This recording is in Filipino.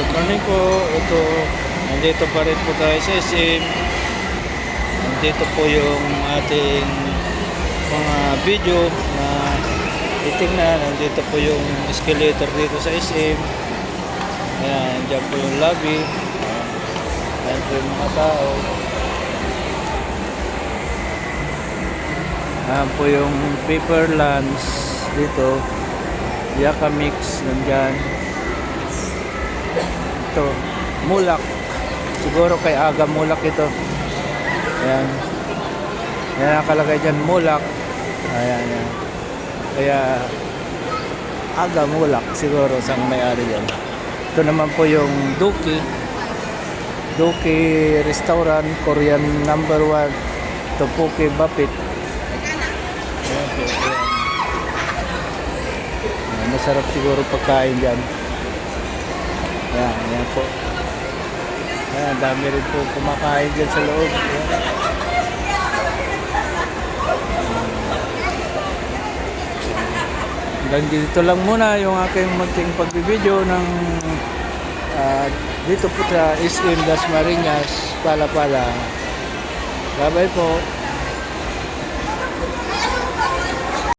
good morning po. Ito, nandito pa rin po tayo sa SM. Nandito po yung ating mga video na titingnan. Nandito po yung escalator dito sa SM. Ayan, dyan po yung lobby. Ayan po yung mga tao. Ayan po yung paper lands dito. Yaka mix nandyan. Ito, mulak. Siguro kay Aga mulak ito. Ayan. Ayan nakalagay dyan, mulak. Ayan, ayan. Kaya Aga mulak siguro sa may-ari dyan. Ito naman po yung Duki. Duki Restaurant, Korean number 1. Topoki Bapit. Ayan. Ayan, Masarap siguro pagkain dyan. Ayan, ayan po. Ayan, dami rin po kumakain dyan sa loob. Ayan. Hanggang dito lang muna yung aking munting pagbibideo ng ah, dito po sa SM Das Marinas, Palapala. Bye-bye po.